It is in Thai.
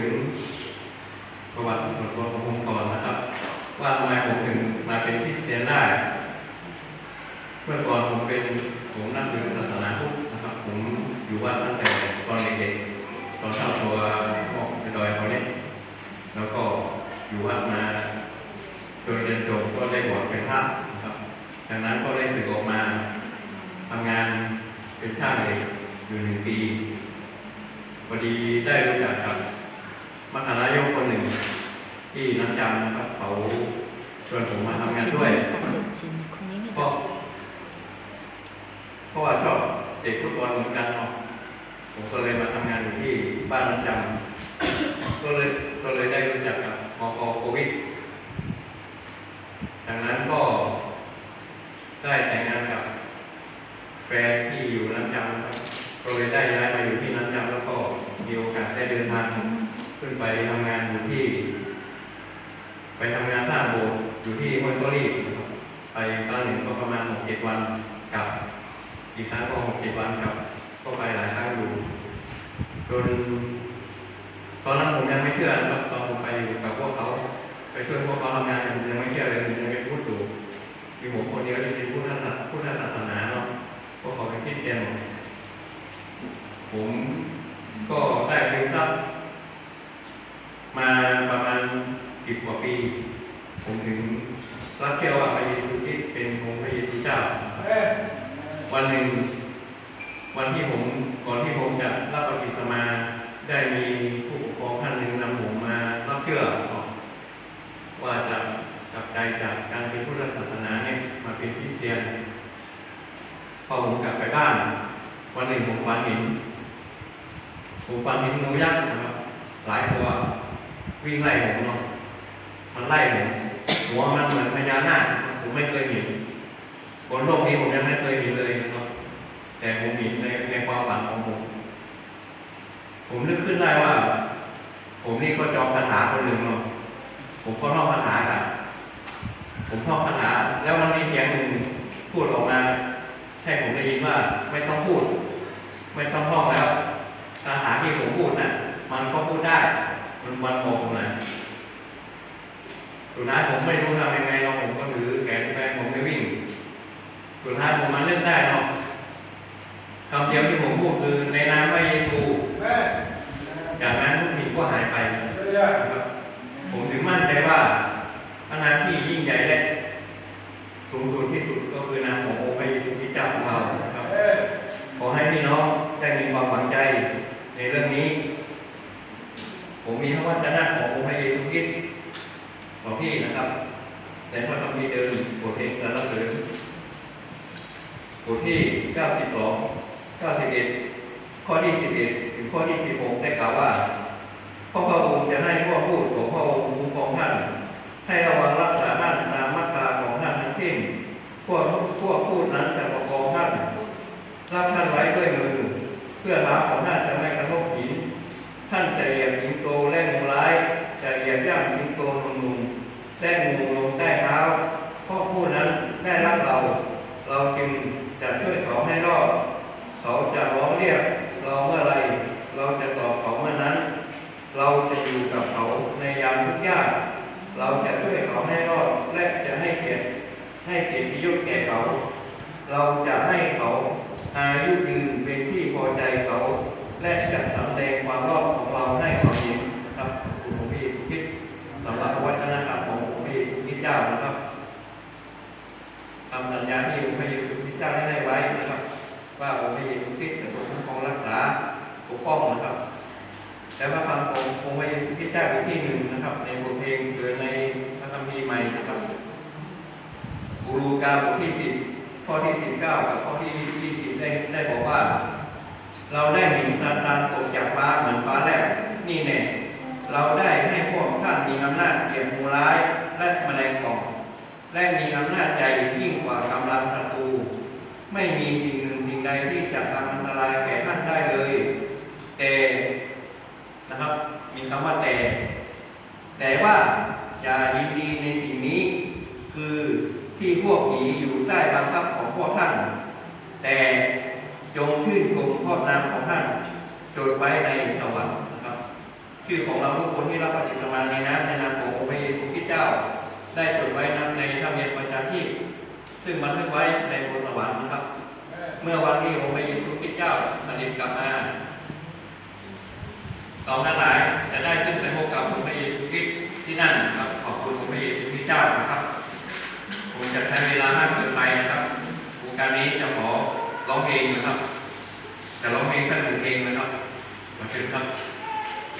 ถึงประวัติส่วนตัวของผมก่อนนะครับ ว่าทำไมผมถึงมาเป็นคริสเตียนได้เมื่อก่อนผมเป็นผมนับถือศาสนาพุทธนะครับ ผมอยู่วัดตั้งแต่ตอนเด็กๆตอนเข้าตัวพ่อไปดอยเขาเนี่ยแล้วก็อยู่วัดมาจนเรียนจบก็ได้บวชเป็นพระนะครับจากนั้นก็ได้สึกออกมาทำงานเป็นช่างเหล็กอยู่หนึ่งปีพอดีได้รู้จักกับ มหานายกคนหนึ่ง ที่นักจำนะครับเขาชวนผมมาทำงานด้วยเพราะเพราะว่าชอบเด็กฟุตบอลเหมือนกันเนาะผมก็เลยมาทำงานอยู่ที่บ้านนักจำก็เลยก็เลยได้รู้จักกับมอโควิดจากนั้นก็ได้แต่งงานกับแฟนที่อยู่นักจำนะครับก็เลยได้ย้ายมาอยู่ที่นักจำแล้วก็มีโอกาสได้เดินทาง ขึ้นไปทำงานอยู่ที่ ไปทำงานสร้าโบอยู่ที่ห้วยโคลีบไปครั้งหนึ่งก็ประมาณหกเจ็ดวันกลับ อีกครั้งก็หกเจ็ดวันกลับ ก็ไปหลายครั้งอยู่จนตอนนั้นผมยังไม่เชื่อนะครับตอนผมไปอยู่กับพวกเขา ไปช่วยพวกเขาทำงานผมยังไม่เชื่อเลยผมยังไม่พูดถูกมีผมคนเดียวที่เป็นผู้ท่านผู้ท่านศาสนาเนาะพวกเขาเป็นคริสเตียนหมผมก็ได้ซึมซับ มาประมาณสิบกว่าปี ผมถึงรับเชื่อว่าพระเยซูคริสต์เป็นองค์พระเยซูเจ้า วันหนึ่ง วันที่ผมก่อนที่ผมจะรับปฏิสมาได้มีผู้ปกครองท่านหนึ่งนำผมมารับเชื่อว่าจะกลับใจจากการเป็นพุทธศาสนาเนี่ยมาเป็นคริสเตียนพอผมกลับไปบ้าน วันหนึ่งผมฝันเห็นผมฝันเห็นงูยักษ์นะครับหลายตัว วิ่งไล่ผมเนาะมันไล่ผมหัวมันเหมือนพญานาคผมไม่เคยเห็นบนโลกนี้ผมยังไม่เคยเห็นเลยนะครับแต่ผมเห็นในในความฝันของผมผมนึกขึ้นได้ว่า ผมนี่ก็จอมคาถาคนหนึ่งเนาะผมก็ท่องคาถากันผมท่องคาถาแล้วมันมีเสียงหนึ่งพูดออกมาให้ผมได้ยินว่าไม่ต้องพูด ไม่ต้องท่องแล้วคาถาที่ผมพูดน่ะ มันก็พูดได้ มันวันบอกผมนะสุดท้ายผมไม่รู้ทำยังไงเราผมก็ถือแขนแฟนผมไปวิ่ง สุดท้ายผมมาเล่นได้เนาะคำเดียวที่ผมพูดคือในนามพระเยซูจากนั้นทุกสิ่งก็หายไป ผมถึงมั่นใจว่าพระนามที่ยิ่งใหญ่และสูงสุดที่สุดก็คือนามขององค์พระเยซูคริสต์เจ้าของเราครับ ขอให้พี่น้องได้มีความหวังใจในเรื่องนี้ ผ มมีพระวจนะขององค์พระเยซูคริสต์ของพี่นะครับในพระธรรมมีเดิมบทเพลงสรรเสริญบทที่ 92 91 ข้อที่ 11 ถึงข้อที่ 16 ได้กล่าวว่าพราะพระองค์จะให้พวกพูดของพระองค์คุ้มครองท่าน ให้ระวังรักษาท่านตามมาตราของท่านทั้งสิ้นพวกพวกพูดนั้นจะประคองท่านรับท่านไว้ด้วยมือ เพื่อเท้าของท่านจะไม่กระทบหิน ท่านจะเหยียบหินโตและงูร้าย จะเหยียบ ย่ำหินโตนุ่มๆและงูลงใต้เท้าเพราะผู้นั้นได้รับเรา เราจึงจะช่วยเขาให้รอด เขาจะร้องเรียกเราเมื่อไร เราจะตอบเขาเมื่อนั้น เราจะอยู่กับเขาในยามทุกยาก เราจะช่วยเขาให้รอดและจะให้เกียรติให้เกียรติยศแก่เขา เราจะให้เขาอายุยืนเป็นที่พอใจเขา และจะสำแดงความรอดของเราให้เขาเห็นนะครับคุณผมพี่คิดสำหรับวัฒนธรรมของผมพี่คิดเจ้านะครับคำสั ญญาที่ผมพระเยซูคริสต์เจ้าได้ให้ไว้นะครับ ว่าผมพระเยซูคริสต์จะปกป้องรักษาปกป้องนะครับ แต่ว่าคำขององค์พระเยซูคริสต์เจ้าอีกที่หนึ่งนะครับ ในบทเพลงหรือในพระคัมภีร์ใหม่นะครับบูรูกาบทที่สิบข้อที่สิบเก้ากับข้อที่ยี่สิบได้ได้บอกว่า เราได้เห็นซาตานตกจากฟ้าเหมือนฟ้าแลบนี่แน่เราได้ให้พวกท่านมีอำนาจเปลี่ยนมูร้ายและแมลงป่อง และมีอำนาจใหญ่ยิ่งกว่ากำลังศัตรูไม่มีสิ่งหนึ่งสิ่งใดที่จะทำอันตรายแก่ท่านได้เลย แต่นะครับมีคำว่าแต่ แต่ว่าอย่ายินดีในสิ่งนี้ คือที่พวกผีอยู่ใต้บังคับของพวกท่าน แต่จงชื่นชมพระนามของท่านจดไว้ในสวรรค์นะครับ ชื่อของเราทุกคนที่รับปฏิสมาในน้ำในนามขององค์พระเยซูคริสต์เจ้า ได้จดไว้นำในธรรมเนียมประจาที่ซึ่งบันทึกไว้ในบนสวรรค์นะครับ เมื่อวันที่องค์พระเยซูคริสต์เจ้าเสด็จกลับมาเราทั้งหลายจะได้ขึ้นไปพบกับองค์พระเยซูคริสต์ที่นั่นนะครับขอบคุณองค์พระเยซูคริสต์เจ้านะครับผมจะใช้เวลามากเกินไปนะครับโครงการนี้จะขอร้องเพลงนะครับจะร้องเพลงแค่หนึ่งเพลงนะครับขอบคุณครับ